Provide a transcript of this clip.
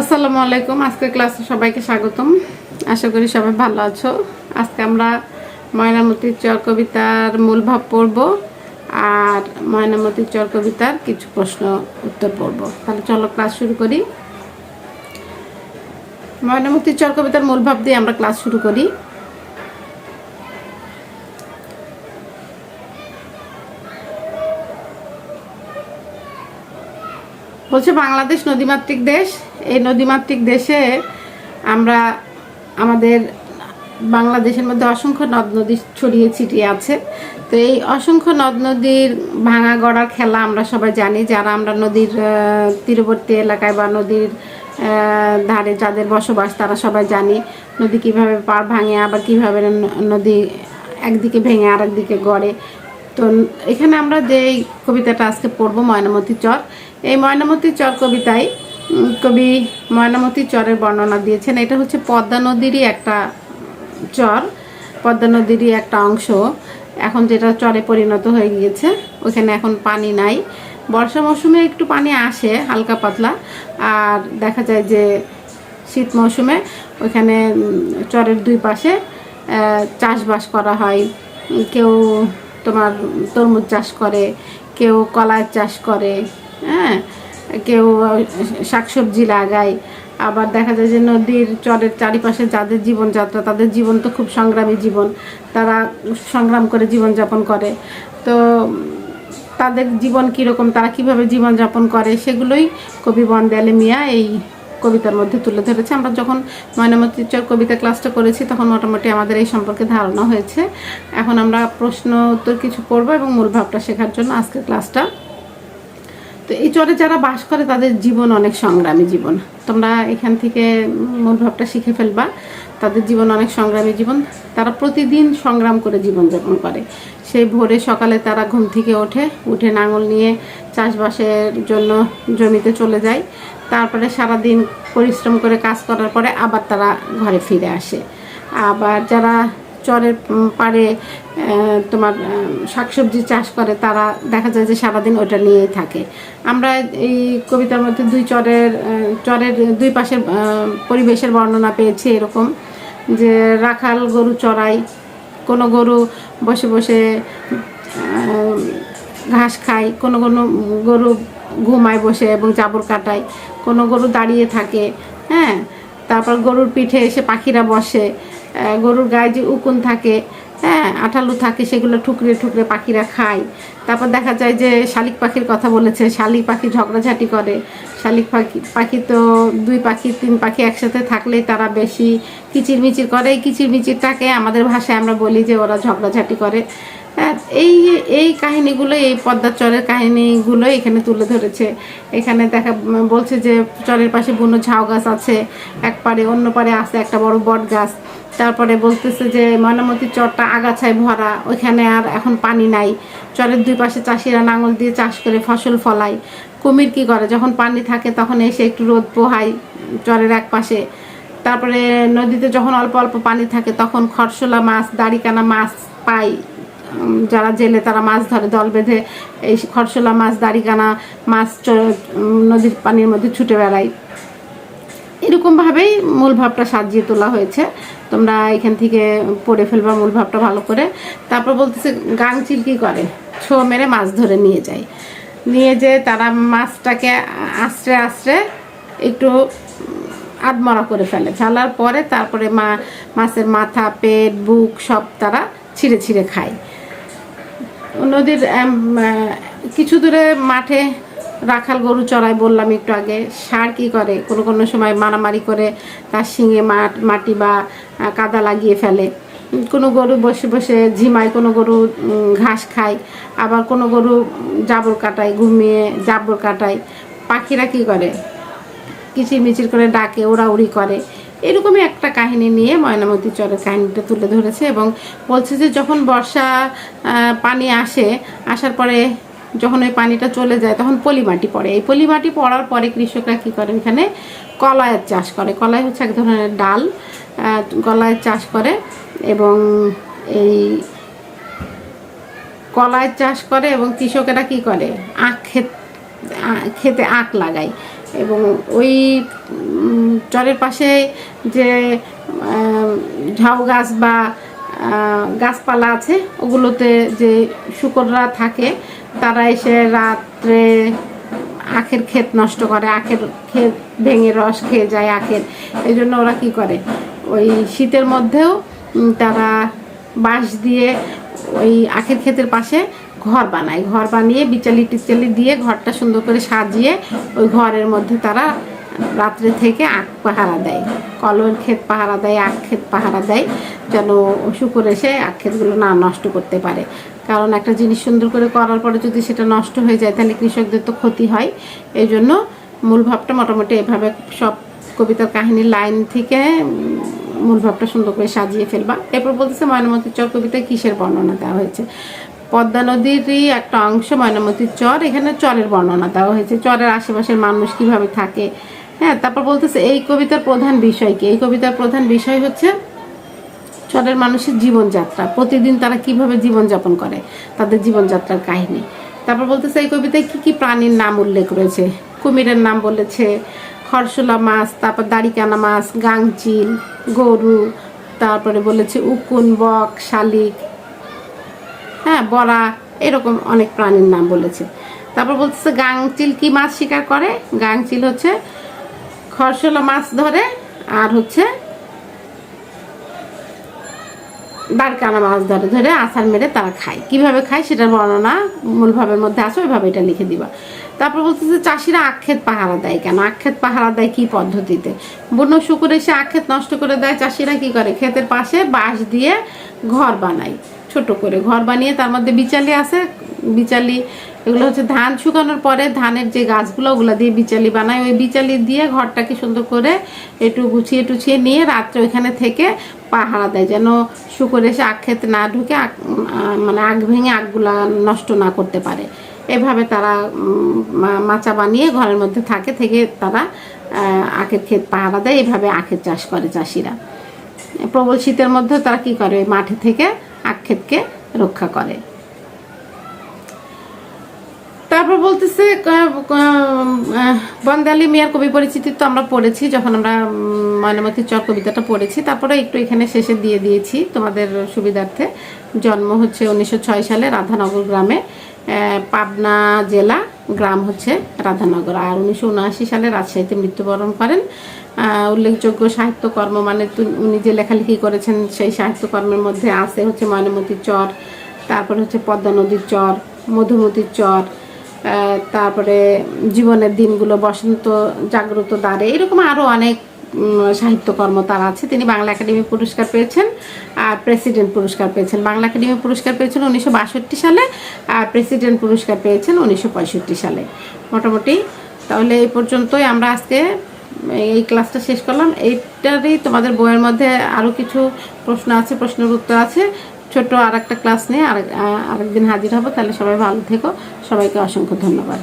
আসসালামু আলাইকুম। আজকের ক্লাসে সবাইকে স্বাগতম। আশা করি সবাই ভালো আছো। আজকে আমরা ময়নামতির চর কবিতার মূল ভাব পড়ব আর ময়নামতির চর কবিতার কিছু প্রশ্ন উত্তর পড়ব। তাহলে চলো ক্লাস শুরু করি। ময়নামতির চর কবিতার মূল ভাব দিয়ে আমরা ক্লাস শুরু করি। বলছে, বাংলাদেশ নদীমাতৃক দেশ। এই নদীমাতৃক দেশে আমরা আমাদের বাংলাদেশের মধ্যে অসংখ্য নদ নদী ছড়িয়ে ছিটিয়ে আছে। তো এই অসংখ্য নদ নদীর ভাঙা গড়ার খেলা আমরা সবাই জানি। যারা আমরা নদীর তীরবর্তী এলাকায় বা নদীর ধারে যাদের বসবাস, তারা সবাই জানি নদী কীভাবে পার ভাঙে, আবার কীভাবে নদী একদিকে ভেঙে আর একদিকে গড়ে। তো এখানে আমরা যে কবিতাটা আজকে পড়ব, ময়নামতি চর, এই ময়নামতি চর কবিতায় কবি ময়নামতি চরের বর্ণনা দিয়েছেন। এটা হচ্ছে পদ্মা নদীরই একটা চর, পদ্মা নদীরই একটা অংশ। এখন যেটা চরে পরিণত হয়ে গিয়েছে, ওখানে এখন পানি নাই। বর্ষা মৌসুমে একটু পানি আসে, হালকা পাতলা। আর দেখা যায় যে শীত মৌসুমে ওইখানে চরের দুই পাশে চাষবাস করা হয়। কেউ তোমার তরমুজ চাষ করে, কেউ কলার চাষ করে হ্যাঁ? কেউ শাকসবজি লাগায়। আবার দেখা যায় যে নদীর চরের চারিপাশে যাদের জীবনযাত্রা, তাদের জীবন তো খুব সংগ্রামী জীবন, তারা সংগ্রাম করে জীবনযাপন করে। তো তাদের জীবন কীরকম, তারা কীভাবে জীবনযাপন করে, সেগুলোই কবি বনদয়ালে মিয়া এই কবিতার মধ্যে তুলে ধরেছে। আমরা যখন ময়নামতি কবিতা ক্লাসটা করেছি, তখন মোটামুটি আমাদের এই সম্পর্কে ধারণা হয়েছে। এখন আমরা প্রশ্ন উত্তর কিছু পড়ব এবং মূল ভাবটা শেখার জন্য আজকের ক্লাসটা তো এই চরে যারা বাস করে, তাদের জীবন অনেক সংগ্রামী জীবন। তোমরা এখান থেকে মূল ভাবটা শিখে ফেলবা। তাদের জীবন অনেক সংগ্রামী জীবন। তারা প্রতিদিন সংগ্রাম করে জীবনযাপন করে। সেই ভোরে সকালে তারা ঘুম থেকে ওঠে, উঠে নাঙল নিয়ে চাষবাসের জন্য জমিতে চলে যায়। তারপরে সারাদিন পরিশ্রম করে কাজ করার পরে আবার তারা ঘরে ফিরে আসে। আবার যারা চরের পাড়ে তোমার শাকসবজি চাষ করে, তারা দেখা যায় যে সারাদিন ওটা নিয়েই থাকে। আমরা এই কবিতার মধ্যে দুই চরের চরের দুই পাশের পরিবেশের বর্ণনা পেয়েছি এরকম যে রাখাল গরু চড়াই কোনো গরু বসে বসে ঘাস খায়, কোনো কোনো গরু ঘুমায় বসে এবং জাবর কাটায়, কোনো গরু দাঁড়িয়ে থাকে হ্যাঁ? তারপর গরুর পিঠে এসে পাখিরা বসে গরুর গায়ে যে উকুন থাকে হ্যাঁ আঠালু থাকে সেগুলো ঠুকরে ঠুকরে পাখিরা খায়। তারপর দেখা যায় যে শালিক পাখির কথা বলেছে শালিক পাখি ঝগড়াঝাটি করে। শালিক পাখি পাখি তো দুই পাখি তিন পাখি একসাথে থাকলেই তারা বেশি কিচিরমিচির করে। এই কিচিরমিচিরটাকে আমাদের ভাষায় আমরা বলি যে ওরা ঝগড়াঝাটি করে। হ্যাঁ, এই এই কাহিনীগুলো এই পদ্মার চরের কাহিনীগুলো এখানে তুলে ধরেছে। এখানে দেখা বলছে যে চরের পাশে বুনো ঝাউ গাছ আছে এক পারে অন্য পারে আছে একটা বড় বট গাছ। তারপরে বলতেছে যে ময়নামতির চরটা আগাছায় ভরা, ওইখানে আর এখন পানি নাই। চরের দুই পাশে চাষিরা নাঙল দিয়ে চাষ করে ফসল ফলায়। কুমির কি করে? যখন পানি থাকে তখন এসে একটু রোদ পোহায় চরের এক পাশে। তারপরে নদীতে যখন অল্প অল্প পানি থাকে তখন খরসলা মাছ, দাড়িকানা মাছ পায়। যারা জেলে তারা মাছ ধরে, দল বেঁধে এই খরসলা মাছ, দাড়িকানা মাছ নদীর পানির মধ্যে ছুটে বেড়ায়। এরকমভাবেই মূল ভাবটা সাজিয়ে তোলা হয়েছে। তোমরা এখান থেকে পড়ে ফেলবা মূল ভাবটা ভালো করে। তারপর বলতেছে, গাং কি করে ছো মেরে মাছ ধরে নিয়ে যায়। নিয়ে যে তারা মাছটাকে আশ্রে আশ্রে একটু আধমরা করে ফেলে। ফেলার পরে তারপরে মা, মাছের মাথা, পেট, বুক সব তারা ছিঁড়ে ছিঁড়ে খায়। নদীর কিছু দূরে মাঠে রাখাল গরু চড়াই বললাম একটু আগে, সার কি করে? কোনো কোনো সময় মারামারি করে তার শিঙে মাট মাটি বা কাদা লাগিয়ে ফেলে। কোনো গরু বসে বসে ঝিমায়, কোনো গরু ঘাস খায়, আবার কোনো গরু জাবর কাটায়, ঘুমিয়ে জাবর কাটায়। পাখিরা কি করে? কিচিরমিচির করে ডাকে, ওড়াউড়ি করে। এরকমই একটা কাহিনী নিয়ে ময়নামতি চরের কাহিনীটা তুলে ধরেছে এবং বলছে যে যখন বর্ষা পানি আসে, আসার পরে যখন ওই পানিটা চলে যায়, তখন পলি মাটি পড়ে। এই পলি মাটি পড়ার পরে কৃষকরা কী করে এখানে? কলায়ের চাষ করে। কলাই হচ্ছে এক ধরনের ডাল কলায়ের চাষ করে এবং এই কলায় চাষ করে এবং কৃষকেরা কি করে? আখ ক্ষেত খেতে আখ লাগায়। এবং ওই চরের পাশে যে ঝাউ গাছ বা গাছপালা আছে, ওগুলোতে যে শুকররা থাকে তারা এসে রাত্রে আখের ক্ষেত নষ্ট করে, আখের ক্ষেত ভেঙে রস খেয়ে যায় আখের। এই জন্য ওরা কি করে? ওই শীতের মধ্যেও তারা বাঁশ দিয়ে ওই আখের ক্ষেতের পাশে ঘর বানায়। ঘর বানিয়ে বিচালি টিচালি দিয়ে ঘরটা সুন্দর করে সাজিয়ে ওই ঘরের মধ্যে তারা রাত্রে থেকে আখ পাহারা দেয়। কলমের ক্ষেত পাহারা দেয়, আখ ক্ষেত পাহারা দেয়, যেন শুকুর এসে আখ ক্ষেতগুলো না নষ্ট করতে পারে। কারণ একটা জিনিস সুন্দর করে করার পরে যদি সেটা নষ্ট হয়ে যায়, তাহলে কৃষকদের তো ক্ষতি হয়। এই জন্য মূল ভাবটা মোটামুটি এভাবে সব কবিতার কাহিনীর লাইন থেকে মূল ভাবটা সুন্দর করে সাজিয়ে ফেলবা। এরপর বলতেছে, ময়নামতির চর কবিতায় কিসের বর্ণনা দেওয়া হয়েছে? পদ্মা নদীরই একটা অংশ ময়নামতির চর, এখানে চরের বর্ণনা দেওয়া হয়েছে। চরের আশেপাশের মানুষ কীভাবে থাকে? হ্যাঁ তারপর বলতেছে, এই কবিতার প্রধান বিষয় কি? এই কবিতার প্রধান বিষয় হচ্ছে চরের মানুষের জীবনযাত্রা। প্রতিদিন তারা কীভাবে জীবনযাপন করে? তাদের জীবনযাত্রার কাহিনী। তারপর বলতেছে, এই কবিতায় কি কি প্রাণীর নাম উল্লেখ রয়েছে? কুমিরের নাম বলেছে, খরসলা মাছ, তারপর দাড়িকানা মাছ গাংচিল গরু, তারপরে বলেছে, উকুন, বক, শালিক। হ্যাঁ বড়া এরকম অনেক প্রাণীর নাম বলেছে। তারপর বলতেছে গাংচিল কি মাছ শিকার করে? গাংচিল হচ্ছে খরসলা মাছ ধরে আর হচ্ছে বারকানা মাছ ধরে ধরে আছাড় মেরে তারা খায়। কীভাবে খায় সেটার বর্ণনা মূল ভাবের মধ্যে আছে, ওইভাবে এটা লিখে দিবা। তারপর বলতেছে, চাষিরা আক্ষেত পাহারা দেয় কেন? আক্ষেত পাহারা দেয় কি পদ্ধতিতে? বন্য শুকুর এসে আক্ষেত নষ্ট করে দেয়, চাষিরা কি করে? ক্ষেতের পাশে বাঁশ দিয়ে ঘর বানায়, ছোট করে ঘর বানিয়ে তার মধ্যে বিচালি আছে। বিচালি এগুলো হচ্ছে ধান শুকানোর পরে ধানের যে গাছগুলো, ওগুলো দিয়ে বিচালি বানায় ওই বিচালি দিয়ে ঘরটাকে সুন্দর করে একটু গুছিয়ে টুছিয়ে নিয়ে রাত্রে ওইখানে থেকে পাহারা দেয়, যেন শুকর এসে আখ খেতে না ঢুকে আখ মানে আগ ভেঙে আগগুলা নষ্ট না করতে পারে। এভাবে তারা মাচা বানিয়ে ঘরের মধ্যে থাকে, থেকে তারা আখের ক্ষেত পাহারা দেয়। এভাবে আখের চাষ করে চাষিরা। প্রবল শীতের মধ্যে তারা কি করে? মাঠে থেকে আখ ক্ষেতকে রক্ষা করে। তারপর বলতেছে বন্দালি মিয়ার কবি পরিচিতি তো আমরা পড়েছি, যখন আমরা ময়নামতির চর কবিতাটা পড়েছি। তারপরে একটু এখানে শেষে দিয়ে দিয়েছি তোমাদের সুবিধার্থে। জন্ম হচ্ছে উনিশশো ছয় সালে রাধানগর গ্রামে। পাবনা জেলা, গ্রাম হচ্ছে রাধানগর। আর উনিশশো উনআশি সালে রাজশাহীতে মৃত্যুবরণ করেন। উল্লেখযোগ্য সাহিত্যকর্ম মানে উনি যে লেখালেখি করেছেন, সেই সাহিত্যকর্মের মধ্যে আছে হচ্ছে ময়নামতির চর, তারপর হচ্ছে পদ্মা নদীর চর, মধুমতির চর তারপরে জীবনের দিনগুলো বসন্ত, জাগ্রত দ্বারে, এরকম আরও অনেক সাহিত্যকর্ম তার আছে। তিনি বাংলা একাডেমি পুরস্কার পেয়েছেন আর প্রেসিডেন্ট পুরস্কার পেয়েছেন। বাংলা একাডেমি পুরস্কার পেয়েছেন উনিশশো বাষট্টি সালে আর প্রেসিডেন্ট পুরস্কার পেয়েছেন উনিশশো পঁয়ষট্টি সালে। মোটামুটি তাহলে এই পর্যন্তই আমরা আজকে এই ক্লাসটা শেষ করলাম। এইটারই তোমাদের বইয়ের মধ্যে আরও কিছু প্রশ্ন আছে, প্রশ্নের উত্তর আছে। ছোট আর একটা ক্লাস নিয়ে আর আরেকদিন হাজির হব, তাহলে সবাই ভালো থেকো। সবাইকে অসংখ্য ধন্যবাদ।